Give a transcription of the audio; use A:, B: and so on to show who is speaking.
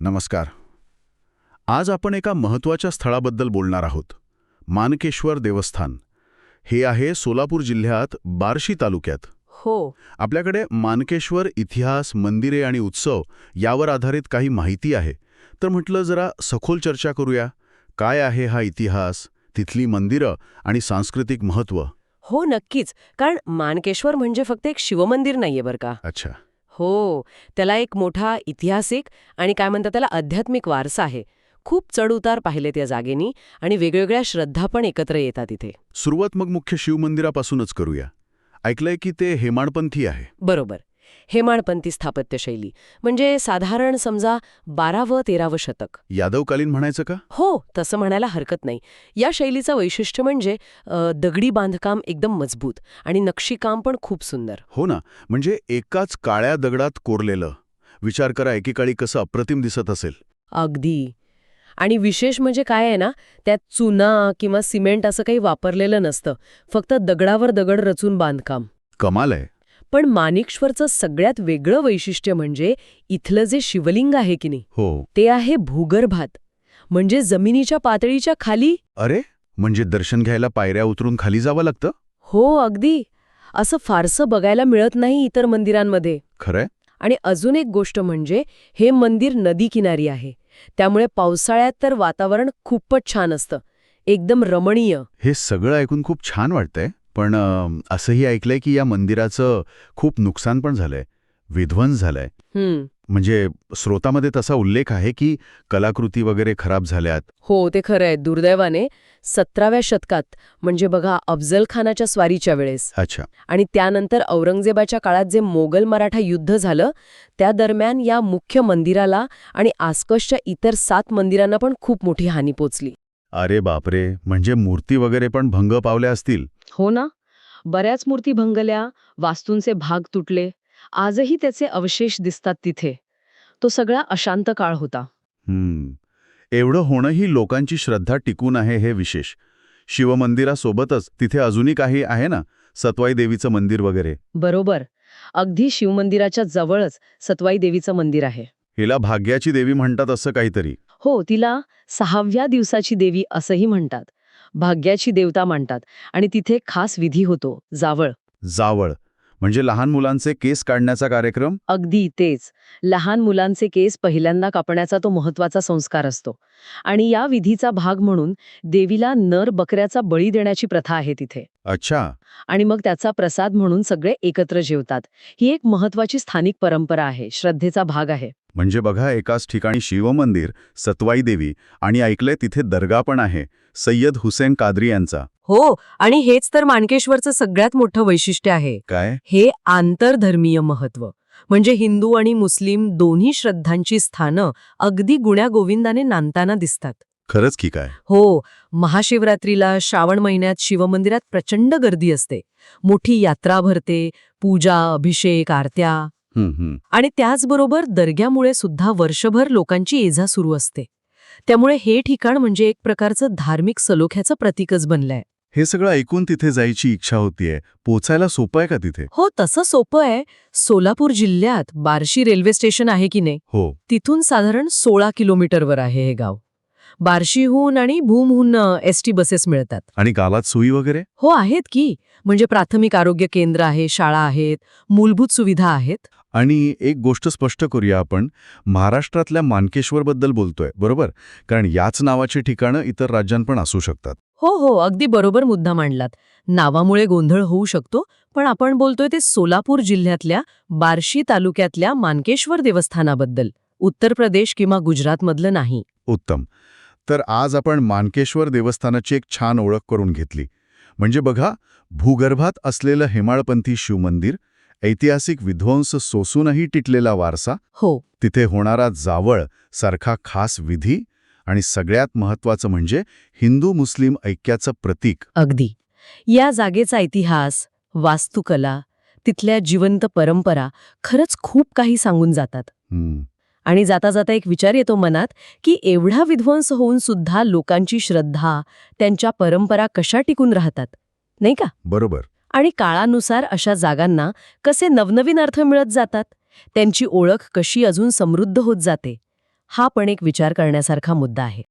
A: नमस्कार. आज आपण एका महत्त्वाच्या स्थळाबद्दल बोलणार आहोत. मानकेश्वर देवस्थान. हे आहे सोलापूर जिल्ह्यात बार्शी तालुक्यात.
B: हो.
A: आपल्याकडे मानकेश्वर इतिहास मंदिरे आणि उत्सव यावर आधारित काही माहिती आहे. तर म्हटलं जरा सखोल चर्चा करूया. काय आहे हा इतिहास तिथली मंदिरं आणि सांस्कृतिक महत्त्व?
B: हो नक्कीच. कारण मानकेश्वर म्हणजे फक्त एक शिवमंदिर नाहीये बरं का.
A: अच्छा.
B: हो त्याला एक मोठा ऐतिहासिक आणि काय म्हणतात त्याला आध्यात्मिक वारसा आहे. खूप चढउतार पाहिलेत या जागेनी आणि वेगवेगळ्या श्रद्धा पण एकत्र येतात इथे.
A: सुरुवात मग मुख्य शिवमंदिरापासूनच करूया. ऐकलंय की ते हेमाडपंथी आहे?
B: बरोबर. हेमाडपंथी स्थापत्यशैली. म्हणजे साधारण समजा बारावं तेरावं शतक.
A: यादवकालीन म्हणायचं का?
B: हो तसं म्हणायला हरकत नाही. या शैलीचं वैशिष्ट्य म्हणजे अ, दगडी बांधकाम एकदम मजबूत आणि नक्षीकाम पण खूप सुंदर.
A: हो ना. म्हणजे एकाच काळ्या दगडात कोरलेलं. विचार करा एकेकाळी कसं अप्रतिम दिसत असेल.
B: अगदी. आणि विशेष म्हणजे काय आहे ना त्यात चुना किंवा सिमेंट असं काही वापरलेलं नसतं. फक्त दगडावर दगड रचून बांधकाम.
A: कमाल आहे.
B: पण माणिकश्वरचं सगळ्यात वेगळं वैशिष्ट्य म्हणजे इथलं जे शिवलिंग आहे की नाही
A: हो.
B: ते आहे भूगर्भात. म्हणजे जमिनीच्या पातळीच्या खाली?
A: अरे म्हणजे दर्शन घ्यायला पायऱ्या उतरून खाली जावं लागतं?
B: हो अगदी. असं फारसं बघायला मिळत नाही इतर मंदिरांमध्ये.
A: खरंय?
B: आणि अजून एक गोष्ट म्हणजे हे मंदिर नदी किनारी आहे. त्यामुळे पावसाळ्यात तर वातावरण खूपच छान असतं. एकदम रमणीय.
A: हे सगळं ऐकून खूप छान वाटतंय. पण असंही ऐकलंय की या मंदिराचं खूप नुकसान पण झालंय. विध्वंस झालाय. म्हणजे स्रोतामध्ये तसा उल्लेख आहे की कलाकृती वगैरे खराब झाल्यात.
B: हो ते खरं आहे. दुर्दैवाने सतराव्या शतकात म्हणजे बघा अफजल खानाच्या स्वारीच्या वेळेस.
A: अच्छा.
B: आणि त्यानंतर औरंगजेबाच्या काळात जे मोगल मराठा युद्ध झालं त्या दरम्यान या मुख्य मंदिराला आणि आसपासच्या इतर सात मंदिरांना पण खूप मोठी हानी पोचली.
A: अरे बापरे! म्हणजे मूर्ती वगैरे पण भंग पावल्या असतील.
B: हो ना? बऱ्याच मूर्ती भंगल्या वास्तूंचे भाग तुटले. आजही त्याचे अवशेष दिसतात तिथे. तो सगळा अशांत काळ होता.
A: हम्म. एवढं होणंही लोकांची श्रद्धा टिकून आहे हे विशेष. शिवमंदिरासोबतच तिथे अजूनही काही आहे ना? सत्वाई देवीचं मंदिर वगैरे.
B: बरोबर. अगदी शिवमंदिराच्या जवळच सतवाई देवीचं मंदिर आहे.
A: हिला भाग्याची देवी म्हणतात असं काहीतरी.
B: हो तिला सहाव्या दिवसाची देवी असंही म्हणतात. भाग्याची देवता मानतात. आणि तिथे खास विधी होतो जावळ.
A: जावळ. म्हणजे लहान मुलांचे केस काढण्याचा कार्यक्रम?
B: अगदी तेच. लहान मुलांचे केस पहिल्यांदा कापण्याचा तो महत्त्वाचा संस्कार असतो. आणि या विधीचा भाग म्हणून देवीला नर बकऱ्याचा बळी देण्याची प्रथा आहे तिथे.
A: अच्छा.
B: आणि मग त्याचा प्रसाद म्हणून सगळे एकत्र जेवतात. ही एक महत्वाची स्थानिक परंपरा आहे श्रद्धेचा भाग आहे.
A: म्हणजे बघा एकाच ठिकाणी शिवमंदिर सत्वाई देवी आणि ऐकलंय तिथे दर्गा पण आहे सय्यद हुसेन कादरी यांचा.
B: हो आणि हेच तर मानकेश्वरचं सगळ्यात मोठं वैशिष्ट्य आहे.
A: काय?
B: हे आंतरधर्मीय महत्त्व. म्हणजे हिंदू आणि मुस्लिम दोन्ही श्रद्धांची स्थानं अगदी गुण्यागोविंदाने नांदताना दिसतात.
A: खरंच की काय?
B: हो महाशिवरात्रीला श्रावण महिन्यात शिवमंदिरात प्रचंड गर्दी असते. मोठी यात्रा भरते पूजा अभिषेक आरत्या. आणि त्याचबरोबर दर्ग्यामुळे सुद्धा वर्षभर लोकांची जा सुरू असते. त्यामुळे हे ठिकाण म्हणजे एक प्रकारचं धार्मिक सलोख्याचं प्रतीकच बनलंय.
A: हे सगळं ऐकून तिथे जायची इच्छा होतीये. पोचायला सोपं आहे का तिथे?
B: हो तसं सोपं आहे. सोलापूर जिल्ह्यात बार्शी रेल्वे स्टेशन आहे की नाही?
A: हो.
B: तिथून साधारण सोळा किलोमीटरवर आहे हे गाव. बार्शीहून आणि भूमहून एस टी बसेस मिळतात.
A: आणि गावात सोयी वगैरे?
B: हो आहेत की. म्हणजे प्राथमिक आरोग्य केंद्र आहे शाळा आहेत मूलभूत सुविधा आहेत.
A: आणि एक गोष्ट स्पष्ट करूया आपण. महाराष्ट्रातल्या मानकेश्वरबद्दल बोलतोय बरोबर? कारण याच नावाची ठिकाणं इतर राज्यात पण असू शकतात.
B: हो हो अगदी बरोबर मुद्दा मांडलात. नावामुळे गोंधळ होऊ शकतो पण आपण बोलतोय ते सोलापूर जिल्ह्यातल्या बार्शी तालुक्यातल्या मानकेश्वर देवस्थानाबद्दल. उत्तर प्रदेश किंवा गुजरातमधलं नाही.
A: उत्तम. तर आज आपण मानकेश्वर देवस्थानाची एक छान ओळख करून घेतली. म्हणजे बघा भूगर्भात असलेलं हेमाळपंथी शिवमंदिर ऐतिहासिक विध्वंस सोसूनही टिटलेला वारसा
B: हो.
A: तिथे होणारा जावळ सारखा खास विधी आणि सगळ्यात महत्वाचं म्हणजे हिंदू मुस्लिम ऐक्याचं प्रतीक.
B: अगदी. या जागेचा इतिहास वास्तुकला तिथल्या जिवंत परंपरा खरंच खूप काही सांगून जातात. आणि जाता जाता एक विचार येतो मनात की एवढा विध्वंस होऊन सुद्धा लोकांची श्रद्धा त्यांच्या परंपरा कशा टिकून राहतात? नाही का?
A: बरोबर.
B: आणि काळानुसार अशा जागांना कसे नवनवीन अर्थ मिळत जातात? त्यांची ओळख कशी अजून समृद्ध होत जाते? हा पण एक विचार करण्यासारखा मुद्दा आहे.